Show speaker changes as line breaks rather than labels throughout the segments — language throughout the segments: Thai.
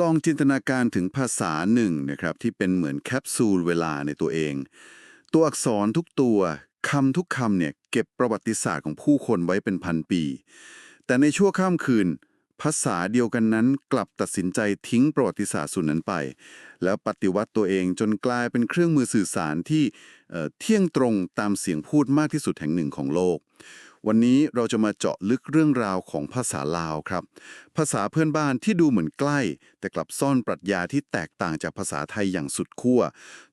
ลองจินตนาการถึงภาษาหนึ่งนะครับที่เป็นเหมือนแคปซูลเวลาในตัวเอง ตัวอักษรทุกตัวคำทุกคำเนี่ยเก็บประวัติศาสตร์ของผู้คนไว้เป็นพันปี แต่ในชั่วข้ามคืน ภาษาเดียวกันนั้นกลับตัดสินใจทิ้งประวัติศาสตร์ส่วนนั้นไป แล้วปฏิวัติตัวเองจนกลายเป็นเครื่องมือสื่อสารที่เเที่ยงตรงตามเสียงพูดมากที่สุดแห่งหนึ่งของโลก วันนี้เราจะมาเจาะลึกเรื่องราวของภาษาลาวครับ ภาษาเพื่อนบ้านที่ดูเหมือนใกล้ แต่กลับซ่อนปรัชญาที่แตกต่างจากภาษาไทยอย่างสุดขั้ว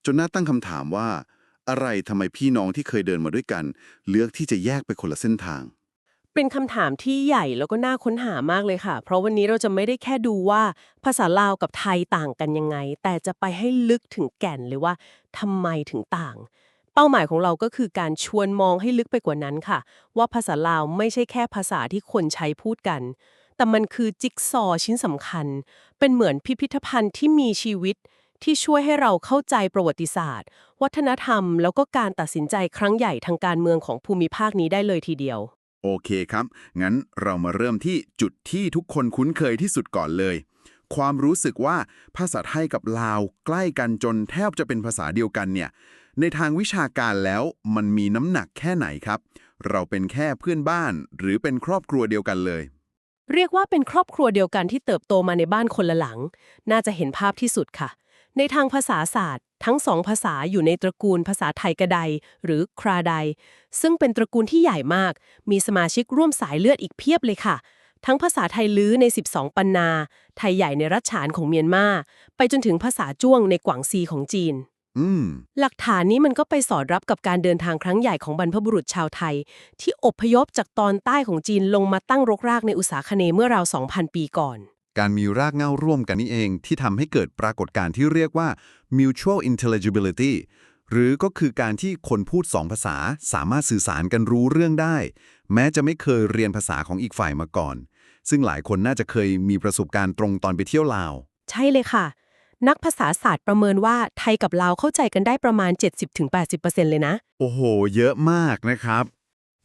จนน่าตั้งคำถามว่า อะไรทำไมพี่น้องที่เคยเดินมาด้วยกัน เลือกที่จะแยกไปคนละเส้นทาง
เป็นคำถามที่ใหญ่แล้วก็น่าค้นหามากเลยค่ะ เพราะวันนี้เราจะไม่ได้แค่ดูว่าภาษาลาวกับไทยต่างกันยังไง แต่จะไปให้ลึกถึงแก่นเลยว่าทำไมถึงต่าง เป้าหมายของเราก็คือการชวนมองให้ลึกไปกว่านั้นค่ะ ว่าภาษาลาวไม่ใช่แค่ภาษาที่คนใช้พูดกัน แต่มันคือจิ๊กซอว์ชิ้นสำคัญ เป็นเหมือนพิพิธภัณฑ์ที่มีชีวิต ที่ช่วยให้เราเข้าใจประวัติศาสตร์ วัฒนธรรม แล้วก็การตัดสินใจครั้งใหญ่ทางการเมืองของภูมิภาคนี้ได้เลยทีเดียว
โอเคครับ งั้นเรามาเริ่มที่จุดที่ทุกคนคุ้นเคยที่สุดก่อนเลย ความรู้สึกว่าภาษาไทยกับลาวใกล้กันจนแทบจะเป็นภาษาเดียวกันเนี่ย ในทางวิชาการแล้วมันมีน้ำหนักแค่ไหนครับ เราเป็นแค่เพื่อนบ้าน หรือเป็นครอบครัวเดียวกันเลย
เรียกว่าเป็นครอบครัวเดียวกันที่เติบโตมาในบ้านคนละหลัง น่าจะเห็นภาพที่สุดค่ะ ในทางภาษาศาสตร์ ทั้งสองภาษาอยู่ในตระกูลภาษาไทยกระไดหรือคราไดซึ่งเป็นตระกูลที่ใหญ่มาก มีสมาชิกร่วมสายเลือดอีกเพียบเลยค่ะทั้งภาษาไทยลื้อใน 12 ปันนา ไทยใหญ่ในรัชฉานของเมียนมา ไปจนถึงภาษาจ้วงในกวางซีของจีน
อืม
หลักฐานนี้มันก็ไปสอดรับกับการเดินทางครั้งใหญ่ของบรรพบุรุษชาวไทย ที่อพยพจากตอนใต้ของจีนลงมาตั้งรกรากในอุตสาคเนย์เมื่อราว 2,000 ปีก่อน
การมีรากเหง้าร่วมกันนี่เองที่ทำให้เกิดปรากฏการณ์ที่เรียกว่า mutual intelligibility หรือก็คือการที่คนพูดสองภาษาสามารถสื่อสารกันรู้เรื่องได้ แม้จะไม่เคยเรียนภาษาของอีกฝ่ายมาก่อน ซึ่งหลายคนน่าจะเคยมีประสบการณ์ตรงตอนไปเที่ยวลาว
ใช่เลยค่ะ นักภาษาศาสตร์ประเมินว่าไทยกับลาวเข้าใจกันได้ประมาณ 70-80%เลยนะ
โอ้โห เยอะมากนะครับ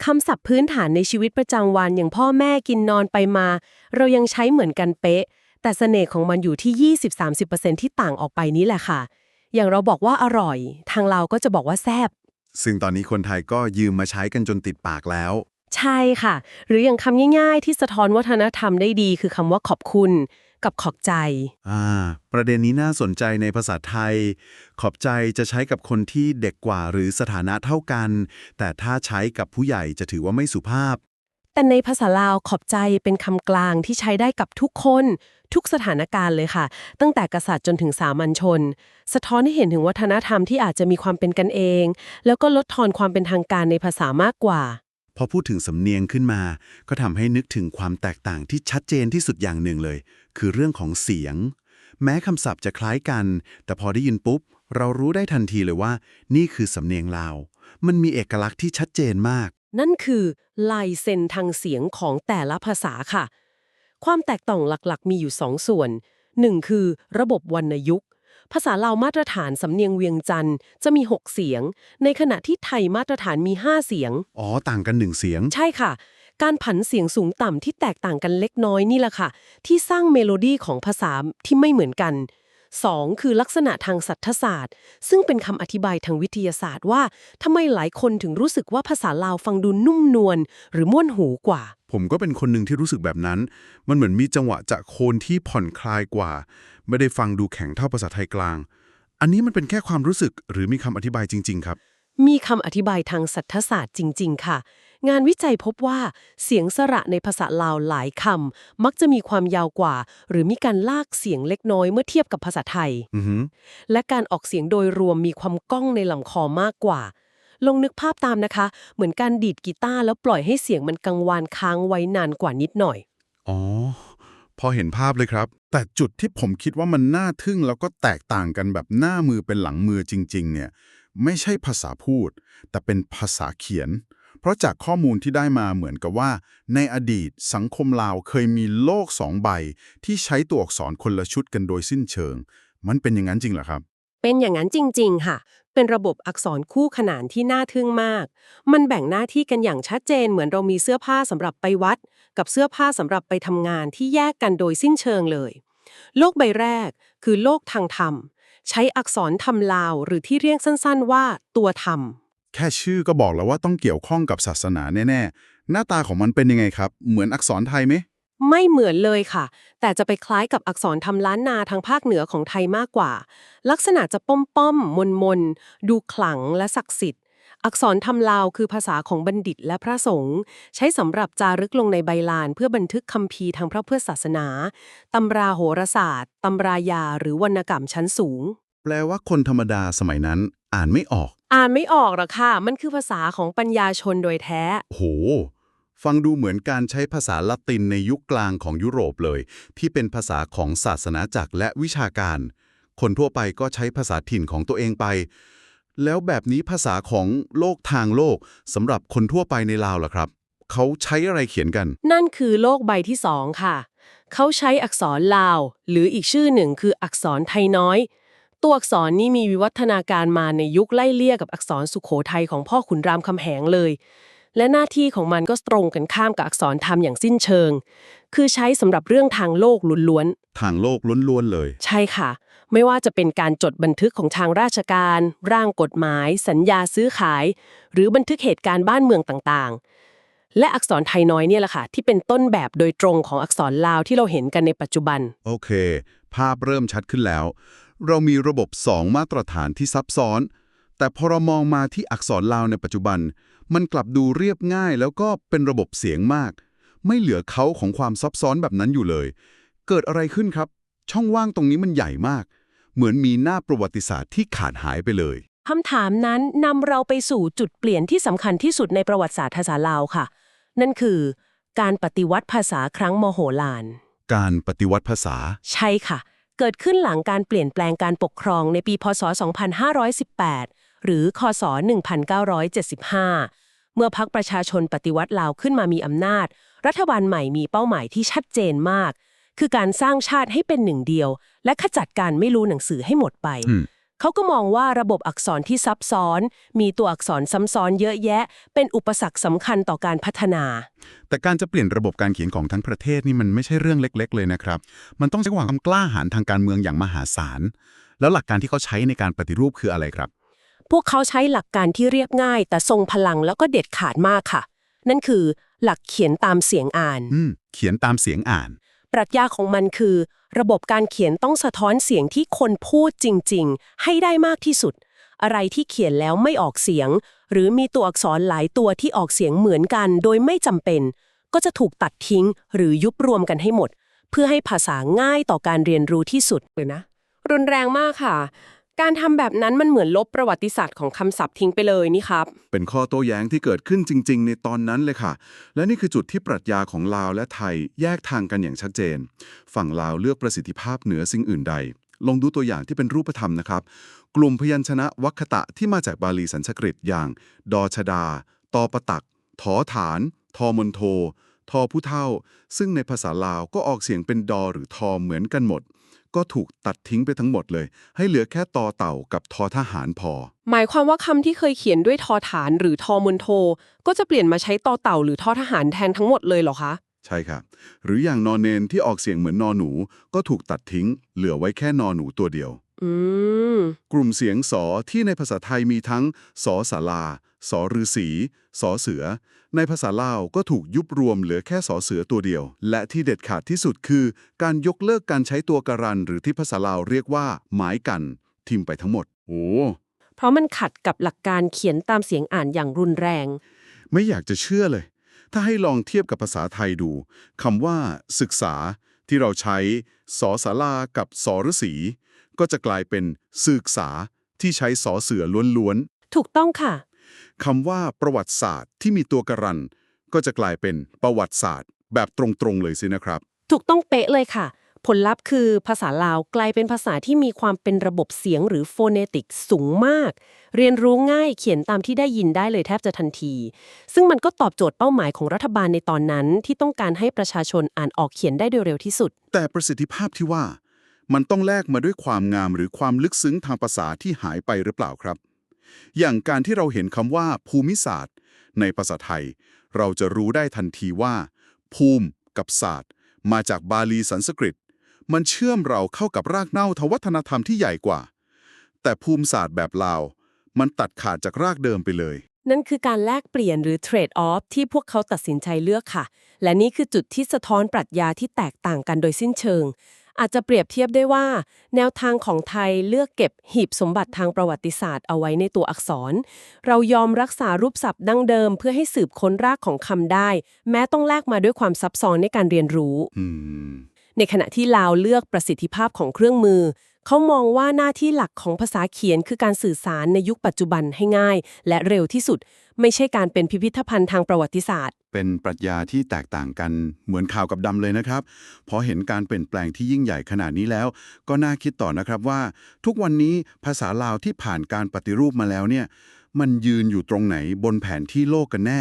คำศัพท์พื้นฐานในชีวิตประจำวันอย่างพ่อแม่กินนอนไปมา เรายังใช้เหมือนกันเป๊ะ แต่เสน่ห์ของมันอยู่ที่ 20-30%ที่ต่างออกไปนี้แหละค่ะ อย่างเราบอกว่าอร่อย ทางเราก็จะบอกว่าแซ่บ
ซึ่งตอนนี้คนไทยก็ยืมมาใช้กันจนติดปากแล้ว
ใช่ค่ะ หรืออย่างคำง่าย ๆ ที่สะท้อนวัฒนธรรมได้ดีคือคำว่าขอบคุณ กับขอบใจ
อ่า ประเด็นนี้น่าสนใจในภาษาไทย ขอบใจจะใช้กับคนที่เด็กกว่าหรือสถานะเท่ากัน แต่ถ้าใช้กับผู้ใหญ่จะถือว่าไม่สุภาพ
แต่ในภาษาลาวขอบใจเป็นคำกลางที่ใช้ได้กับทุกคน ทุกสถานการณ์เลยค่ะ ตั้งแต่กษัตริย์จนถึงสามัญชน สะท้อนให้เห็นถึงวัฒนธรรมที่อาจจะมีความเป็นกันเอง แล้วก็ลดทอนความเป็นทางการในภาษามากกว่า
พอพูดถึงสำเนียงขึ้นมา ก็ทำให้นึกถึงความแตกต่างที่ชัดเจนที่สุดอย่างหนึ่งเลย คือเรื่องของเสียง แม้คำศัพท์จะคล้ายกัน แต่พอได้ยินปุ๊บ เรารู้ได้ทันทีเลยว่า นี่คือสำเนียงลาว มันมีเอกลักษณ์ที่ชัดเจนมาก
นั่นคือลายเซ็นทางเสียงของแต่ละภาษาค่ะ ความแตกต่างหลักๆ มีอยู่สองส่วน 1. คือระบบวรรณยุกต์ ภาษาลาวมาตรฐานสำเนียงเวียงจันทร์จะมี 6 เสียง ในขณะที่ไทยมาตรฐานมี 5 เสียง
อ๋อ ต่างกันหนึ่งเสียง
ใช่ค่ะ การผันเสียงสูงต่ำที่แตกต่างกันเล็กน้อยนี่แหละค่ะ ที่สร้างเมโลดี้ของภาษาที่ไม่เหมือนกัน 2. คือลักษณะทางสัทธศาสตร์ ซึ่งเป็นคำอธิบายทางวิทยาศาสตร์ว่าทำไมหลายคนถึงรู้สึกว่าภาษาลาวฟังดูนุ่มนวลหรือม่วนหูกว่า
ผมก็เป็นคนหนึ่งที่รู้สึกแบบนั้น มันเหมือนมีจังหวะจากโคนที่ผ่อนคลายกว่า ไม่ได้ฟังดูแข็งเท่าภาษาไทยกลาง อันนี้มันเป็นแค่ความรู้สึกหรือมีคำอธิบายจริง ๆ ครับ
มีคำอธิบายทางสัทธศาสตร์จริง ๆ ค่ะ งานวิจัยพบว่าเสียงสระในภาษาลาวหลายคำมักจะมีความยาวกว่า หรือมีการลากเสียงเล็กน้อยเมื่อเทียบกับภาษาไทย
อือหือ
และการออกเสียงโดยรวมมีความก้องในลำคอมากกว่า ลองนึกภาพตามนะคะ เหมือนการดีดกีตาร์แล้วปล่อยให้เสียงมันกังวานค้างไว้นานกว่านิดหน่อย
อ๋อ พอเห็นภาพเลยครับ
แต่จุดที่ผมคิดว่ามันน่าทึ่งแล้วก็แตกต่างกันแบบหน้ามือเป็นหลังมือจริง ๆ เนี่ย ไม่ใช่ภาษาพูด แต่เป็นภาษาเขียน เพราะจากข้อมูลที่ได้มาเหมือนกับว่า ในอดีตสังคมลาวเคยมีโลกสองใบ ที่ใช้ตัวอักษรคนละชุดกันโดยสิ้นเชิง มันเป็นอย่างนั้นจริงเหรอครับ
เป็นอย่างนั้นจริง ๆ ค่ะ เป็นระบบอักษรคู่ขนานที่น่าทึ่งมาก มันแบ่งหน้าที่กันอย่างชัดเจนเหมือนเรามีเสื้อผ้าสำหรับไปวัด กับเสื้อผ้าสำหรับไปทำงานที่แยกกันโดยสิ้นเชิงเลย โลกใบแรก คือโลกทางธรรม ใช้อักษรธรรมลาว หรือที่เรียกสั้น ๆ ว่า ตัวธรรม
แค่ชื่อก็บอกแล้วว่าต้องเกี่ยวข้องกับศาสนาแน่ๆ หน้าตาของมันเป็นยังไงครับ เหมือนอักษรไทยไหม
ไม่เหมือนเลยค่ะ แต่จะไปคล้ายกับอักษรทำล้านนาทางภาคเหนือของไทยมากกว่า ลักษณะจะป้อมป้อมมนมนๆดูขลังและศักดิ์สิทธิ์ อักษรทำลาวคือภาษาของบัณฑิตและพระสงฆ์ใช้สำหรับจารึกลงในใบลานเพื่อบันทึกคำพีร์ทางพระพุทธศาสนาตำราโหราศาสตร์ตำรายาหรือวรรณกรรมชั้นสูง
แปลว่าคนธรรมดาสมัยนั้นอ่านไม่ออก
อ่านไม่ออกหรอกค่ะ มันคือภาษาของปัญญาชนโดยแท้
โห ฟังดูเหมือนการใช้ภาษาละตินในยุคกลางของยุโรปเลย ที่เป็นภาษาของศาสนาจักรและวิชาการ คนทั่วไปก็ใช้ภาษาถิ่นของตัวเองไป แล้วแบบนี้ภาษาของโลกทางโลกสำหรับคนทั่วไปในลาวล่ะครับ เขาใช้อะไรเขียนกัน
นั่นคือโลกใบที่สองค่ะ เขาใช้อักษรลาว หรืออีกชื่อหนึ่งคืออักษรไทยน้อย ตัวอักษรนี้มีวิวัฒนาการมาในยุคไล่เลี่ยกับอักษรสุขโขทัยของพ่อขุนรามคำแหงเลย และหน้าที่ของมันก็ตรงกันข้ามกับอักษรธรรมอย่างสิ้นเชิง คือใช้สำหรับเรื่องทางโลกล้วน
ทางโลกล้วนๆเลย
ๆใช่ค่ะ ไม่ว่าจะเป็นการจดบันทึกของทางราชการ ร่างกฎหมาย สัญญาซื้อขาย หรือบันทึกเหตุการณ์บ้านเมืองต่างๆ และอักษรไทยน้อยเนี่ยแหละค่ะที่เป็นต้นแบบโดยตรงของอักษรลาวที่เราเห็นกันในปัจจุบัน
โอเค ภาพเริ่มชัดขึ้นแล้ว เรามีระบบ 2 มาตรฐานที่ซับซ้อน แต่พอเรามองมาที่อักษรลาวในปัจจุบัน มันกลับดูเรียบง่ายแล้วก็เป็นระบบเสียงมาก ไม่เหลือเขาของความซับซ้อนแบบนั้นอยู่เลย เกิดอะไรขึ้นครับ ช่องว่างตรงนี้มันใหญ่มาก เหมือนมีหน้าประวัติศาสตร์ที่ขาดหายไปเลย
คำถามนั้นนำเราไปสู่จุดเปลี่ยนที่สำคัญที่สุดในประวัติศาสตร์ภาษาลาวค่ะ นั่นคือการปฏิวัติภาษาครั้งมโหฬาร
การปฏิวัติภาษา
ใช่ค่ะ เกิดขึ้นหลังการเปลี่ยนแปลงการปกครองในปีพศ 2518 หรือคศ 1975 เมื่อพักประชาชนปฏิวัติลาวขึ้นมามีอำนาจ รัฐบาลใหม่มีเป้าหมายที่ชัดเจนมาก คือการสร้างชาติให้เป็นหนึ่งเดียว และขจัดการไม่รู้หนังสือให้หมดไป เขาก็มองว่าระบบอักษรที่ซับซ้อน มีตัวอักษรซ้ำซ้อนเยอะแยะ เป็นอุปสรรคสำคัญต่อการพัฒนา
แต่การจะเปลี่ยนระบบการเขียนของทั้งประเทศนี่มันไม่ใช่เรื่องเล็ก ๆ เลยนะครับ มันต้องใช้ความกล้าหาญทางการเมืองอย่างมหาศาล แล้วหลักการที่เขาใช้ในการปฏิรูปคืออะไรครับ
พวกเขาใช้หลักการที่เรียบง่าย แต่ทรงพลังแล้วก็เด็ดขาดมากค่ะ นั่นคือ หลักเขียนตามเสียงอ่าน
อืม เขียนตามเสียงอ่าน
ปรัชญาของมันคือ ระบบการเขียนต้องสะท้อนเสียงที่คนพูดจริง ๆ ให้ได้มากที่สุด อะไรที่เขียนแล้วไม่ออกเสียง หรือมีตัวอักษรหลายตัวที่ออกเสียงเหมือนกัน โดยไม่จำเป็น ก็จะถูกตัดทิ้ง หรือยุบรวมกันให้หมด เพื่อให้ภาษาง่ายต่อการเรียนรู้ที่สุดเลยนะ รุนแรงมากค่ะ การทำแบบนั้นมันเหมือนลบประวัติศาสตร์ของคำศัพท์ทิ้งไปเลยนี่ครับ
เป็นข้อโต้แย้งที่เกิดขึ้นจริง ๆ ในตอนนั้นเลยค่ะ และนี่คือจุดที่ปรัชญาของลาวและไทยแยกทางกันอย่างชัดเจน ฝั่งลาวเลือกประสิทธิภาพเหนือสิ่งอื่นใด ลองดูตัวอย่างที่เป็นรูปธรรมนะครับ กลุ่มพยัญชนะวัคตะที่มาจากบาลีสันสกฤตอย่าง ดอชดา ตอประตัก ถอฐาน ทอมนโท ทอผู้เท่า ซึ่งในภาษาลาวก็ออกเสียงเป็นดอหรือทอเหมือนกันหมด ก็ถูกตัดทิ้งไปทั้งหมดเลย ให้เหลือแค่ตอเต่ากับทอทหารพอ
หมายความว่าคำที่เคยเขียนด้วยทอฐานหรือทอมนโท ก็จะเปลี่ยนมาใช้ต่อเต่าหรือทอทหารแทนทั้งหมดเลยเหรอคะ
ใช่ครับ หรืออย่างนอนเนนที่ออกเสียงเหมือนนอหนู ก็ถูกตัดทิ้ง เหลือไว้แค่นอหนูตัวเดียว
อืม
กลุ่มเสียงสอที่ในภาษาไทยมีทั้งสอสาราสอฤาษีสอเสือ ในภาษาลาวก็ถูกยุบรวมเหลือแค่สอเสือตัวเดียว และที่เด็ดขาดที่สุดคือ การยกเลิกการใช้ตัวการัน หรือที่ภาษาลาวเรียกว่า หมายกัน ทิมไปทั้งหมด โอ้
เพราะมันขัดกับหลักการเขียนตามเสียงอ่านอย่างรุนแรง
ไม่อยากจะเชื่อเลย ถ้าให้ลองเทียบกับภาษาไทยดูคำว่า ศึกษา ที่เราใช้สอสารากับสอฤาษี ก็จะกลายเป็นศึกษาที่ใช้สอเสือล้วน
ถูกต้องค่ะ
ๆคำว่าประวัติศาสตร์ที่มีตัวการัน ก็จะกลายเป็นประวัติศาสตร์ แบบตรงๆเลยสินะครับ
ถูกต้องเป๊ะเลยค่ะ ผลลัพธ์คือภาษาลาวกลายเป็นภาษาที่มีความเป็นระบบเสียงหรือโฟเนติกสูงมาก เรียนรู้ง่ายเขียนตามที่ได้ยินได้เลยแทบจะทันที ซึ่งมันก็ตอบโจทย์เป้าหมายของรัฐบาลในตอนนั้นที่ต้องการให้ประชาชนอ่านออกเขียนได้โดยเร็วที่สุด
แต่ประสิทธิภาพที่ว่า มันต้องแลกมาด้วยความงามหรือความลึกซึ้งทางภาษาที่หายไปหรือเปล่าครับ อย่างการที่เราเห็นคำว่า ภูมิศาสตร์ ในภาษาไทย เราจะรู้ได้ทันทีว่า ภูมิกับศาสตร์ มาจากบาลีสันสกฤต
มันเชื่อมเราเข้ากับรากเหง้าทวัฒนธรรมที่ใหญ่กว่า แต่ภูมิศาสตร์แบบลาว มันตัดขาดจากรากเดิมไปเลย
นั่นคือการแลกเปลี่ยนหรือเทรดออฟที่พวกเขาตัดสินใจเลือกค่ะ และนี่คือจุดที่สะท้อนปรัชญาที่แตกต่างกันโดยสิ้นเชิง อาจจะเปรียบเทียบได้ว่า แนวทางของไทยเลือกเก็บหีบสมบัติทางประวัติศาสตร์เอาไว้ในตัวอักษร เรายอมรักษารูปศัพท์ดั้งเดิม เพื่อให้สืบค้นรากของคำได้ แม้ต้องแลกมาด้วยความซับซ้อนในการเรียนรู้
อืม
ในขณะที่ลาวเลือกประสิทธิภาพของเครื่องมือ เขามองว่าหน้าที่หลักของภาษาเขียนคือการสื่อสารในยุคปัจจุบันให้ง่าย และเร็วที่สุด ไม่ใช่การเป็นพิพิธภัณฑ์ทางประวัติศาสตร์
เป็นปรัชญาที่แตกต่างกันเหมือนข่าวกับดำเลยนะครับ พอเห็นการเปลี่ยนแปลงที่ยิ่งใหญ่ขนาดนี้แล้ว ก็น่าคิดต่อนะครับว่า ทุกวันนี้ภาษาลาวที่ผ่านการปฏิรูปมาแล้วเนี่ย มันยืนอยู่ตรงไหนบนแผนที่โลกกันแน่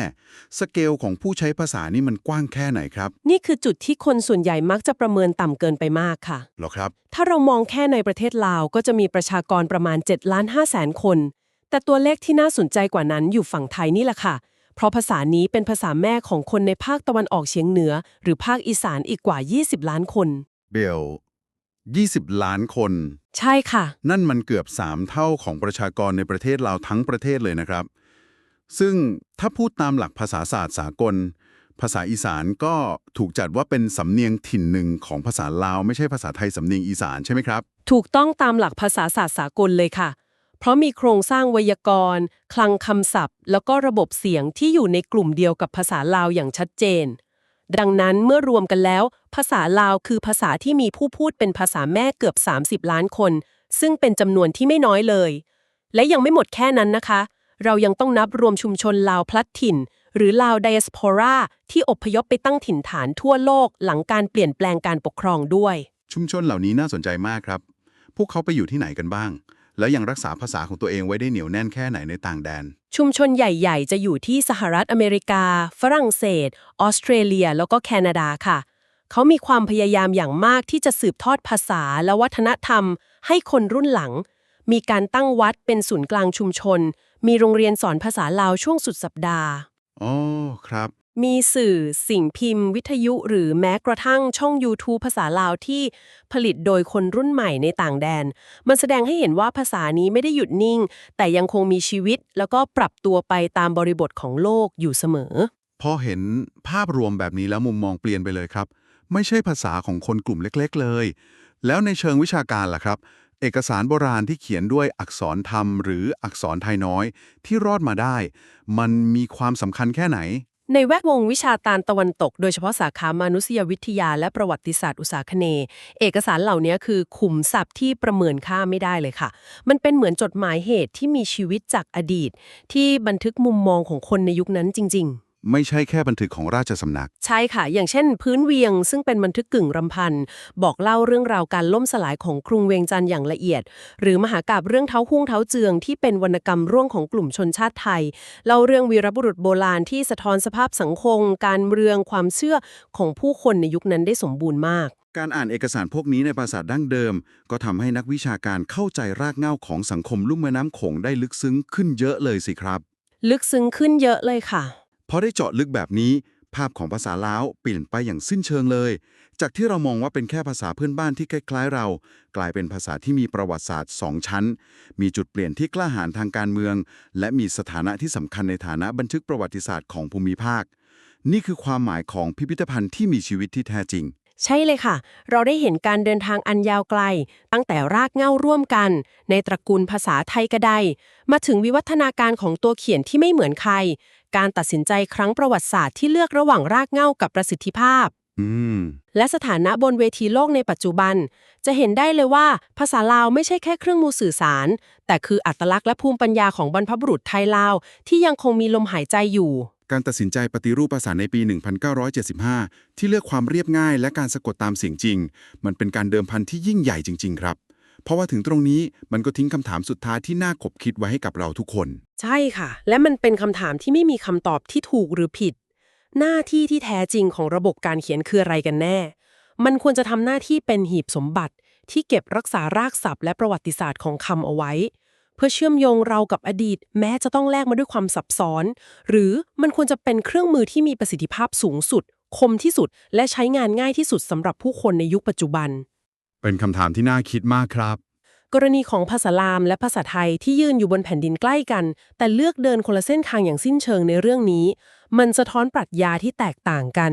สเกลของผู้ใช้ภาษานี่มันกว้างแค่ไหนครับ
นี่คือจุดที่คนส่วนใหญ่มักจะประเมินต่ำเกินไปมากค่ะ
หรอครับ
ถ้าเรามองแค่ในประเทศลาวก็จะมีประชากรประมาณ7ล้าน5แสนคน แต่ตัวเลขที่น่าสนใจกว่านั้นอยู่ฝั่งไทยนี่แหละค่ะ เพราะภาษานี้เป็นภาษาแม่ของคนในภาคตะวันออกเฉียงเหนือ หรือภาคอีสานอีกกว่า 20 ล้านคน
เบล 20 ล้านคน
ใช่ค่ะ
นั่นมันเกือบ 3 เท่าของประชากรในประเทศเราทั้งประเทศเลยนะครับ ซึ่งถ้าพูดตามหลักภาษาศาสตร์สากล ภาษาอีสานก็ถูกจัดว่าเป็นสำเนียงถิ่นหนึ่งของภาษาลาว ไม่ใช่ภาษาไทยสำเนียงอีสานใช่ไหมครับ
ถูกต้องตามหลักภาษาศาสตร์สากลเลยค่ะ เพราะมีโครงสร้างไวยากรณ์ คลังคำศัพท์ แล้วก็ระบบเสียงที่อยู่ในกลุ่มเดียวกับภาษาลาวอย่างชัดเจน ดังนั้นเมื่อรวมกันแล้ว ภาษาลาวคือภาษาที่มีผู้พูดเป็นภาษาแม่เกือบ 30 ล้านคน ซึ่งเป็นจำนวนที่ไม่น้อยเลย และยังไม่หมดแค่นั้นนะคะ เรายังต้องนับรวมชุมชนลาวพลัดถิ่น หรือลาวได a ส p o ราที่อพยพไปตั้งถิ่นฐานทั่วโลกหลังการเปลี่ยนแปลงการปกครองด้วย
ชุมชนเหล่านี้น่าสนใจมากครับ พวกเขาไปอยู่ที่ไหนกันบ้าง แล้วยังรักษาภาษาของตัวเองไว้ได้เหนียวแน่นแค่ไหนในต่างแดน
ชุมชนใหญ่ๆ จะอยู่ที่สหรัฐอเมริกา ฝรั่งเศส ออสเตรเลีย แล้วก็แคนาดาค่ะ เขามีความพยายามอย่างมากที่จะสืบทอดภาษาและวัฒนธรรม ให้คนรุ่นหลัง มีการตั้งวัดเป็นศูนย์กลางชุมชน มีโรงเรียนสอนภาษาลาวช่วงสุดสัปดาห์
อ๋อ ครับ
มีสื่อสิ่งพิมพ์ วิทยุหรือแม้กระทั่งช่อง YouTube ภาษาลาวที่ผลิตโดยคนรุ่นใหม่ในต่างแดน มันแสดงให้เห็นว่าภาษานี้ไม่ได้หยุดนิ่ง แต่ยังคงมีชีวิต แล้วก็ปรับตัวไปตามบริบทของโลกอยู่เสมอ
พอเห็นภาพรวมแบบนี้แล้วมุมมองเปลี่ยนไปเลยครับ ไม่ใช่ภาษาของคนกลุ่มเล็ก ๆ เลย แล้วในเชิงวิชาการล่ะครับเอกสารโบราณที่เขียนด้วยอักษรธรรม หรืออักษรไทยน้อยที่รอดมาได้ มันมีความสำคัญแค่ไหน
ในแวดวงวิชาการตะวันตก โดยเฉพาะสาขามนุษยวิทยาและประวัติศาสตร์อุตสาคเน เอกสารเหล่านี้คือขุมทรัพย์ที่ประเมินค่าไม่ได้เลยค่ะ มันเป็นเหมือนจดหมายเหตุที่มีชีวิตจากอดีต ที่บันทึกมุมมองของคนในยุคนั้นจริง ๆ
ไม่ใช่แค่บันทึกของราชสำนัก
ใช่ค่ะ อย่างเช่น พื้นเวียง ซึ่งเป็นบันทึกกึ่งรำพัน บอกเล่าเรื่องราวการล่มสลายของกรุงเวียงจันทร์อย่างละเอียด หรือมหากาบเรื่องเท้าหุ้งเท้าเจืองที่เป็นวรรณกรรมร่วงของกลุ่มชนชาติไทย เล่าเรื่องวีรบุรุษโบราณที่สะท้อนสภาพสังคม การเมืองความเชื่อของผู้คนในยุคนั้นได้สมบูรณ์มาก
การอ่านเอกสารพวกนี้ในภาษาดั้งเดิม ก็ทำให้นักวิชาการเข้าใจรากเหง้าของสังคมลุ่มแม่น้ำโขงได้ลึกซึ้งขึ้นเยอะเลยสิครับ
ลึกซึ้งขึ้นเยอะเลยค่ะ
พอได้เจาะลึกแบบนี้ ภาพของภาษาลาวเปลี่ยนไปอย่างสิ้นเชิงเลย จากที่เรามองว่าเป็นแค่ภาษาเพื่อนบ้านที่คล้าย ๆ เรา กลายเป็นภาษาที่มีประวัติศาสตร์สองชั้น มีจุดเปลี่ยนที่กล้าหาญทางการเมือง และมีสถานะที่สำคัญในฐานะบันทึกประวัติศาสตร์ของภูมิภาค นี่คือความหมายของพิพิธภัณฑ์ที่มีชีวิตที่แท้จริง
ใช่เลยค่ะ เราได้เห็นการเดินทางอันยาวไกล ตั้งแต่รากเหง้าร่วมกัน ในตระกูลภาษาไทยกระได มาถึงวิวัฒนาการของตัวเขียนที่ไม่เหมือนใคร การตัดสินใจครั้งประวัติศาสตร์ที่เลือกระหว่างรากเหง้ากับประสิทธิภาพ
อืม
และสถานะบนเวทีโลกในปัจจุบัน จะเห็นได้เลยว่า ภาษาลาวไม่ใช่แค่เครื่องมือสื่อสาร แต่คืออัตลักษณ์และภูมิปัญญาของบรรพบุรุษไทยลาว ที่ยังคงมีลมหายใจอยู่
การตัดสินใจปฏิรูปภาษาในปี 1975 ที่เลือกความเรียบง่าย และการสะกดตามเสียงจริง มันเป็นการเดิมพันที่ยิ่งใหญ่จริง ๆ ครับ เพราะว่าถึงตรงนี้มันก็ทิ้งคำถามสุดท้ายที่น่าขบคิดไว้ให้กับเราทุกคน
ใช่ค่ะ และมันเป็นคำถามที่ไม่มีคำตอบที่ถูกหรือผิด หน้าที่ที่แท้จริงของระบบการเขียนคืออะไรกันแน่ มันควรจะทำหน้าที่เป็นหีบสมบัติ ที่เก็บรักษารากศัพท์และประวัติศาสตร์ของคำเอาไว้ เพื่อเชื่อมโยงเรากับอดีต แม้จะต้องแลกมาด้วยความซับซ้อน หรือมันควรจะเป็นเครื่องมือที่มีประสิทธิภาพสูงสุด คมที่สุด และใช้งานง่ายที่สุดสำหรับผู้คนในยุคปัจจุบัน
เป็นคำถามที่น่าคิดมากครับ
กรณีของภาษาลามและภาษาไทยที่ยืนอยู่บนแผ่นดินใกล้กัน แต่เลือกเดินคนละเส้นทางอย่างสิ้นเชิงในเรื่องนี้ มันสะท้อนปรัชญาที่แตกต่างกัน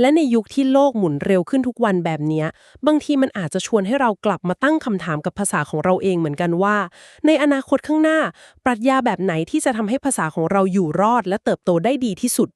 และในยุคที่โลกหมุนเร็วขึ้นทุกวันแบบนี้บางทีมันอาจจะชวนให้เรากลับมาตั้งคำถามกับภาษาของเราเองเหมือนกันว่า ในอนาคตข้างหน้า ปรัชญาแบบไหนที่จะทำให้ภาษาของเราอยู่รอด และเติบโตได้ดีที่สุด